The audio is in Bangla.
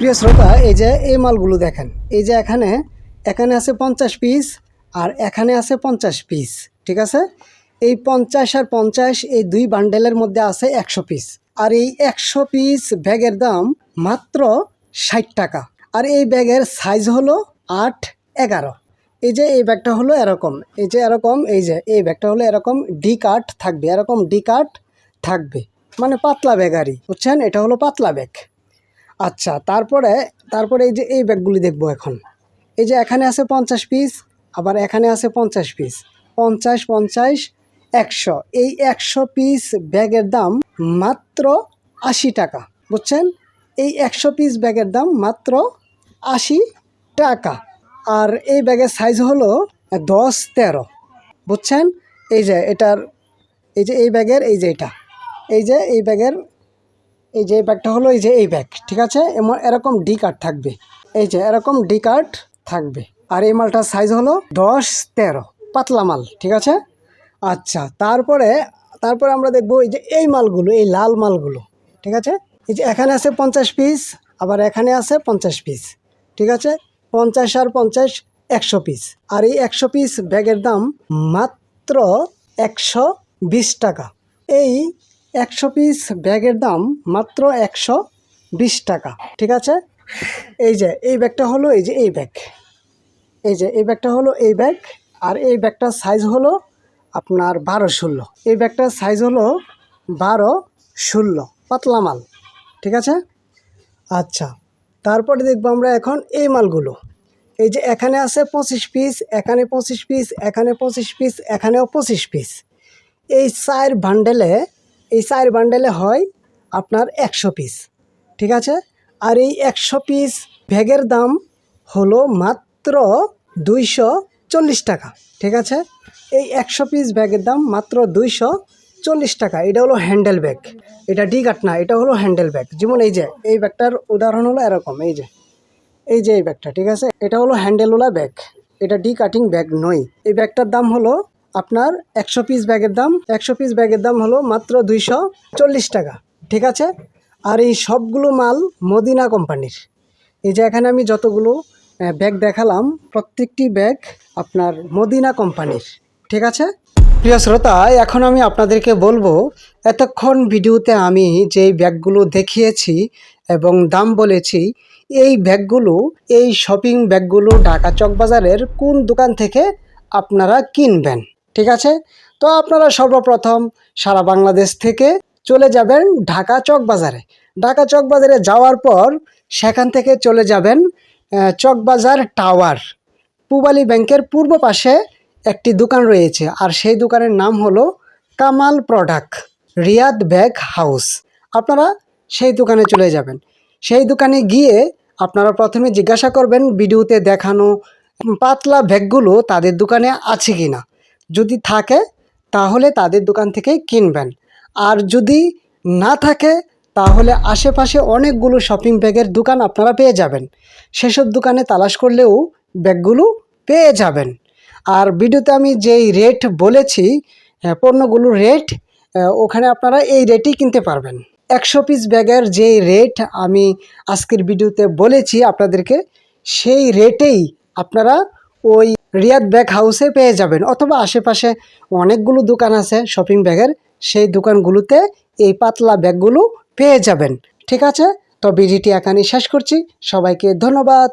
প্রিয় শ্রোতা, এই যে এই মালগুলো দেখেন, এই যে এখানে এখানে আছে পঞ্চাশ পিস আর এখানে আছে পঞ্চাশ পিস ঠিক আছে? এই পঞ্চাশ আর পঞ্চাশ, এই দুই বান্ডেলের মধ্যে আছে একশো পিস আর এই একশো পিস ব্যাগের দাম মাত্র ষাট টাকা, আর এই ব্যাগের সাইজ হলো আট এগারো। এই যে এই ব্যাগটা হলো এরকম, এই যে এরকম, এই যে এই ব্যাগটা হলো এরকম ডি কাট থাকবে, এরকম ডি কাট থাকবে মানে পাতলা ব্যাগ আরই বুঝছেন? এটা হলো পাতলা ব্যাগ। আচ্ছা তারপরে তারপরে এই যে এই ব্যাগগুলি দেখব এখন। এই যে এখানে আছে পঞ্চাশ পিস আবার এখানে আছে পঞ্চাশ পিস পঞ্চাশ পঞ্চাশ, একশো। এই একশো পিস ব্যাগের দাম মাত্র আশি টাকা, বুঝছেন? এই একশো পিস ব্যাগের দাম মাত্র আশি টাকা। আর এই ব্যাগের সাইজ হলো দশ, তেরো, বুঝছেন? এই যে এটার, এই যে এই ব্যাগের, এই যে এটা। এই যে এই ব্যাগের এই যে ব্যাগটা হলো, এই যে এই ব্যাগ, ঠিক আছে? এরকম ডি কার্ড থাকবে। এই যে এরকম ডি কার্ড থাকবে। আর এই মালটার সাইজ হলো দশ তেরো, পাতলা মাল, ঠিক আছে? আচ্ছা তারপরে তারপরে আমরা দেখব এই যে এই মালগুলো, এই লাল মালগুলো, ঠিক আছে? এই যে এখানে আছে পঞ্চাশ পিস আবার এখানে আছে পঞ্চাশ পিস ঠিক আছে? পঞ্চাশ আর পঞ্চাশ, একশো পিস আর এই একশো পিস ব্যাগের দাম মাত্র একশো বিশ টাকা। এই একশো পিস ব্যাগের দাম মাত্র একশো বিশ টাকা, ঠিক আছে? এই যে, এই ব্যাগটা হলো এই যে এই ব্যাগ। এই যে, এই ব্যাগটা হলো এই ব্যাগ, আর এই ব্যাগটার সাইজ হলো আপনার বারো ষোলো। এই ব্যাগটার সাইজ হলো বারো ষোলো, পাতলা মাল, ঠিক আছে? আচ্ছা তারপরে দেখব আমরা এখন এই মালগুলো। এই যে এখানে আছে পঁচিশ পিস, এখানে পঁচিশ পিস, এখানে পঁচিশ পিস, এখানেও পঁচিশ পিস। এই চার বান্ডেলে এই চার বান্ডেলে হয় আপনার একশো পিস ঠিক আছে? আর এই একশো পিস ব্যাগের দাম হলো মাত্র দুইশো চল্লিশ টাকা, ঠিক আছে? এই একশো পিস ব্যাগের দাম মাত্র দুইশো চল্লিশ টাকা। এটা হলো হ্যান্ডেল ব্যাগ এটা ডি কাট না, এটা হলো হ্যান্ডেল ব্যাগ যেমন এই যে, এই ব্যাগটার উদাহরণ হলো এরকম, এই যে এই যে এই ব্যাগটা, ঠিক আছে? এটা হলো হ্যান্ডেলওয়ালা ব্যাগ এটা ডি কাটিং ব্যাগ নয়। এই ব্যাগটার দাম হলো আপনার একশো পিস ব্যাগের দাম, একশো পিস ব্যাগের দাম হলো মাত্র দুইশো চল্লিশ টাকা, ঠিক আছে? আর এই সবগুলো মাল মদিনা কোম্পানির। এই যে এখানে আমি যতগুলো ব্যাগ দেখালাম, প্রত্যেকটি ব্যাগ আপনার মদিনা কোম্পানির, ঠিক আছে? প্রিয় শ্রোতা, এখন আমি আপনাদেরকে বলব, এতক্ষণ ভিডিওতে আমি যেই ব্যাগগুলো দেখিয়েছি এবং দাম বলেছি, এই ব্যাগগুলো এই শপিং ব্যাগগুলো ঢাকা চকবাজারের কোন দোকান থেকে আপনারা কিনবেন? ঠিক আছে? তো আপনারা সর্বপ্রথম সারা বাংলাদেশ থেকে চলে যাবেন ঢাকা চকবাজারে। ঢাকা চকবাজারে যাওয়ার পর সেখান থেকে চলে যাবেন চকবাজার টাওয়ার। পূবালী ব্যাংকের পূর্ব পাশে একটি দোকান রয়েছে আর সেই দোকানের নাম হলো Kamal product, Riyad bag house. আপনারা সেই দোকানে চলে যাবেন। সেই দোকানে গিয়ে আপনারা প্রথমে জিজ্ঞাসা করবেন, ভিডিওতে দেখানো পাতলা ব্যাগগুলো তাদের দোকানে আছে কি না যদি থাকে, তাহলে তাদের দোকান থেকেই কিনবেন। আর যদি না থাকে, তাহলে আশেপাশে অনেকগুলো শপিং ব্যাগের দোকান আপনারা পেয়ে যাবেন। সেসব দোকানে তালাশ করলেও ব্যাগগুলো পেয়ে যাবেন। আর ভিডিওতে আমি যেই রেট বলেছি পণ্যগুলোর রেট ওখানে আপনারা এই রেটেই কিনতে পারবেন। একশো পিস ব্যাগের যেই রেট আমি আজকের ভিডিওতে বলেছি আপনাদেরকে, সেই রেটেই আপনারা ওই রিয়াদ ব্যাগ হাউসে পেয়ে যাবেন, অথবা আশেপাশে অনেকগুলো দোকান আছে শপিং ব্যাগের, সেই দোকানগুলোতে এই পাতলা ব্যাগগুলো পেয়ে যাবেন। ঠিক আছে? তো ভিডিওটি এখানেই শেষ করছি। সবাইকে ধন্যবাদ।